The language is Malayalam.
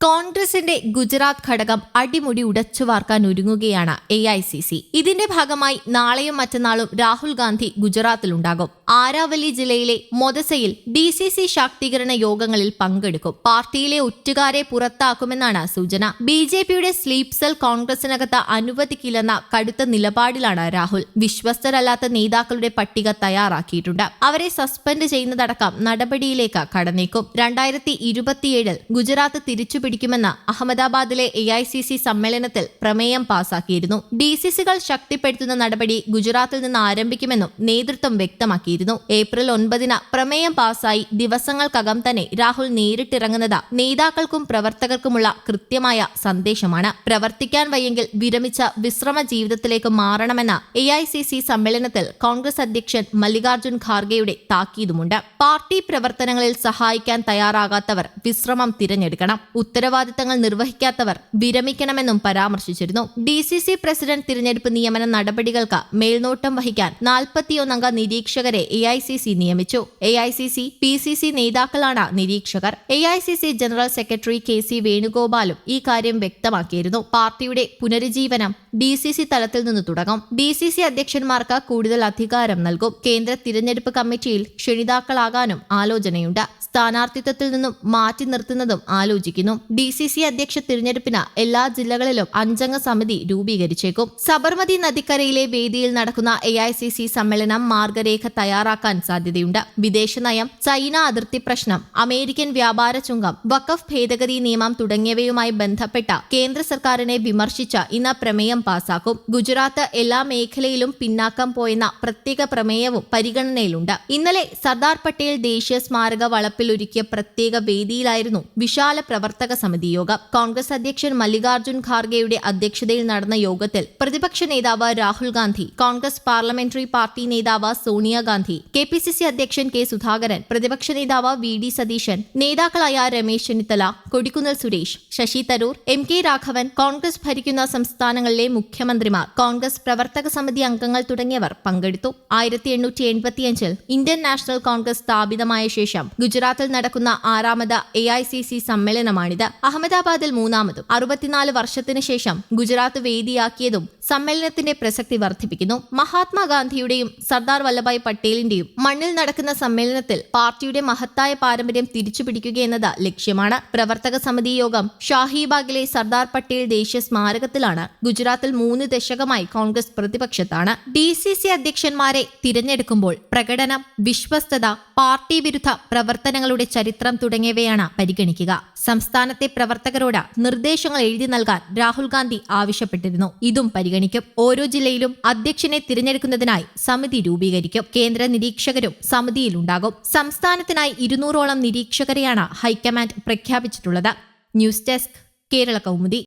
കോൺഗ്രസിന്റെ ഗുജറാത്ത് ഘടകം അടിമുടി ഉടച്ചു വാർക്കാൻ ഒരുങ്ങുകയാണ് എ ഐ സി സി ഇതിന്റെ ഭാഗമായി നാളെയും മറ്റന്നാളും രാഹുൽ ഗാന്ധി ഗുജറാത്തിലുണ്ടാകും. ആരാവലി ജില്ലയിലെ മൊദസയിൽ ഡി സി സി ശാക്തീകരണ യോഗങ്ങളിൽ പങ്കെടുക്കും. പാർട്ടിയിലെ ഒറ്റുകാരെ പുറത്താക്കുമെന്നാണ് സൂചന. ബി ജെ പിയുടെ സ്ലീപ് സെൽ കോൺഗ്രസിനകത്ത് അനുവദിക്കില്ലെന്ന കടുത്ത നിലപാടിലാണ് രാഹുൽ. വിശ്വസ്തരല്ലാത്ത നേതാക്കളുടെ പട്ടിക തയ്യാറാക്കിയിട്ടുണ്ട്. അവരെ സസ്പെൻഡ് ചെയ്യുന്നതടക്കം നടപടിയിലേക്ക് കടന്നേക്കും. രണ്ടായിരത്തി ഇരുപത്തിയേഴിൽ ഗുജറാത്ത് തിരിച്ചുപിടിക്കുമെന്ന് അഹമ്മദാബാദിലെ എ ഐ സി സി സമ്മേളനത്തിൽ പ്രമേയം പാസാക്കിയിരുന്നു. ഡി സി സികൾ ശക്തിപ്പെടുത്തുന്ന നടപടി ഗുജറാത്തിൽ നിന്ന് ആരംഭിക്കുമെന്നും നേതൃത്വം വ്യക്തമാക്കിയിരുന്നു ഏപ്രിൽ ഒൻപതിന് പ്രമേയം പാസായി ദിവസങ്ങൾക്കകം തന്നെ രാഹുൽ നേരിട്ടിറങ്ങുന്നത് നേതാക്കൾക്കും പ്രവർത്തകർക്കുമുള്ള കൃത്യമായ സന്ദേശമാണ്. പ്രവർത്തിക്കാൻ വയ്യെങ്കിൽ വിരമിച്ച വിശ്രമ ജീവിതത്തിലേക്ക് മാറണമെന്ന എ ഐ സി സി സമ്മേളനത്തിൽ കോൺഗ്രസ് അധ്യക്ഷൻ മല്ലികാർജുൻ ഖാർഗെയുടെ താക്കീതുമുണ്ട്. പാർട്ടി പ്രവർത്തനങ്ങളിൽ സഹായിക്കാൻ തയ്യാറാകാത്തവർ വിശ്രമം തിരഞ്ഞെടുക്കണം. ഉത്തരവാദിത്തങ്ങൾ നിർവഹിക്കാത്തവർ വിരമിക്കണമെന്നും പരാമർശിച്ചിരുന്നു. ഡി സി സി പ്രസിഡന്റ് തിരഞ്ഞെടുപ്പ് നിയമന നടപടികൾക്ക് മേൽനോട്ടം വഹിക്കാൻ നാൽപ്പത്തിയൊന്നംഗ നിരീക്ഷകരെ എ ഐ സി സി നിയമിച്ചു. A I C C P C C നേതാക്കളാണ് നിരീക്ഷകർ. A I C C general secretary K C വേണുഗോപാലും ഈ കാര്യം വ്യക്തമാക്കിയിരുന്നു. പാർട്ടിയുടെ പുനരുജ്ജീവനം ഡി സി സി തലത്തിൽ നിന്ന് തുടങ്ങും. ഡി സി സി അധ്യക്ഷന്മാർക്ക് കൂടുതൽ അധികാരം നൽകും. കേന്ദ്ര തിരഞ്ഞെടുപ്പ് കമ്മിറ്റിയിൽ ക്ഷണിതാക്കളാകാനും ആലോചനയുണ്ട്. സ്ഥാനാർത്ഥിത്വത്തിൽ നിന്നും മാറ്റി നിർത്തുന്നതും ആലോചിക്കുന്നു. ഡി സി സി അധ്യക്ഷ തിരഞ്ഞെടുപ്പിന് എല്ലാ ജില്ലകളിലും അഞ്ചംഗ സമിതി രൂപീകരിച്ചേക്കും. സബർമതി നദിക്കരയിലെ വേദിയിൽ നടക്കുന്ന എ ഐ സി സി സമ്മേളനം മാർഗരേഖ തയ്യാറാക്കാൻ സാധ്യതയുണ്ട്. വിദേശനയം ചൈന അതിർത്തി പ്രശ്നം അമേരിക്കൻ വ്യാപാര ചുങ്കം വഖഫ് ഭേദഗതി നിയമം തുടങ്ങിയവയുമായി ബന്ധപ്പെട്ട കേന്ദ്ര സർക്കാരിനെ വിമർശിച്ച ഇന്ന് പ്രമേയം പാസാക്കും. ഗുജറാത്ത് എല്ലാ മേഖലയിലും പിന്നാക്കം പോയെന്ന പ്രത്യേക പ്രമേയവും പരിഗണനയിലുണ്ട്. ഇന്നലെ സർദാർ പട്ടേൽ ദേശീയ സ്മാരക വളപ്പിൽ ഒരുക്കിയ പ്രത്യേക വേദിയിലായിരുന്നു വിശാല പ്രവർത്തക സമിതി യോഗം. കോൺഗ്രസ് അധ്യക്ഷൻ മല്ലികാർജുൻ ഖാർഗെയുടെ അധ്യക്ഷതയിൽ നടന്ന യോഗത്തിൽ പ്രതിപക്ഷ നേതാവ് രാഹുൽ ഗാന്ധി കോൺഗ്രസ് പാർലമെന്ററി പാർട്ടി നേതാവ് Sonia Gandhi K P C C അധ്യക്ഷൻ കെ സുധാകരൻ പ്രതിപക്ഷ നേതാവ് വി ഡി സതീശൻ നേതാക്കളായ രമേശ് ചെന്നിത്തല കൊടിക്കുന്നിൽ സുരേഷ് ശശി തരൂർ എം കെ രാഘവൻ കോൺഗ്രസ് ഭരിക്കുന്ന സംസ്ഥാനങ്ങളിലെ മുഖ്യമന്ത്രിമാർ കോൺഗ്രസ് പ്രവർത്തക സമിതി അംഗങ്ങൾ തുടങ്ങിയവർ പങ്കെടുത്തു. ആയിരത്തി എണ്ണൂറ്റി എൺപത്തിയഞ്ചിൽ ഇന്ത്യൻ നാഷണൽ കോൺഗ്രസ് സ്ഥാപിതമായ ശേഷം ഗുജറാത്തിൽ നടക്കുന്ന ആറാമത് എ ഐ സി സി സമ്മേളനമാണിത്. അഹമ്മദാബാദിൽ മൂന്നാമതും അറുപത്തിനാല് വർഷത്തിന് ശേഷം ഗുജറാത്ത് വേദിയാക്കിയതും സമ്മേളനത്തിന്റെ പ്രസക്തി വർദ്ധിപ്പിക്കുന്നു. മഹാത്മാഗാന്ധിയുടെയും സർദാർ വല്ലഭായ് പട്ടേലിന്റെയും മണ്ണിൽ നടക്കുന്ന സമ്മേളനത്തിൽ പാർട്ടിയുടെ മഹത്തായ പാരമ്പര്യം തിരിച്ചുപിടിക്കുക എന്നത് ലക്ഷ്യമാണ്. പ്രവർത്തക സമിതി യോഗം ഷാഹിബാഗിലെ സർദാർ പട്ടേൽ ദേശീയ സ്മാരകത്തിലാണ് ഗുജറാത്തിൽ മൂന്ന് ദശകമായി കോൺഗ്രസ് പ്രതിപക്ഷത്താണ്. ഡി സി സി അധ്യക്ഷന്മാരെ തിരഞ്ഞെടുക്കുമ്പോൾ പ്രകടനം വിശ്വസ്തത പാർട്ടി വിരുദ്ധ പ്രവർത്തനങ്ങളുടെ ചരിത്രം തുടങ്ങിയവയാണ് പരിഗണിക്കുക. സംസ്ഥാനത്തെ പ്രവർത്തകരോട് നിർദ്ദേശങ്ങൾ എഴുതി നൽകാൻ രാഹുൽ ഗാന്ധി ആവശ്യപ്പെട്ടിരുന്നു. ഇതും പരിഗണിക്കും. ഓരോ ജില്ലയിലും അധ്യക്ഷനെ തിരഞ്ഞെടുക്കുന്നതിനായി സമിതി രൂപീകരിക്കും. കേന്ദ്ര നിരീക്ഷകരും സമിതിയിലുണ്ടാകും. സംസ്ഥാനത്തിനായി ഇരുന്നൂറോളം നിരീക്ഷകരെയാണ് high command പ്രഖ്യാപിച്ചിട്ടുള്ളത്. News desk Kerala Kaumudi.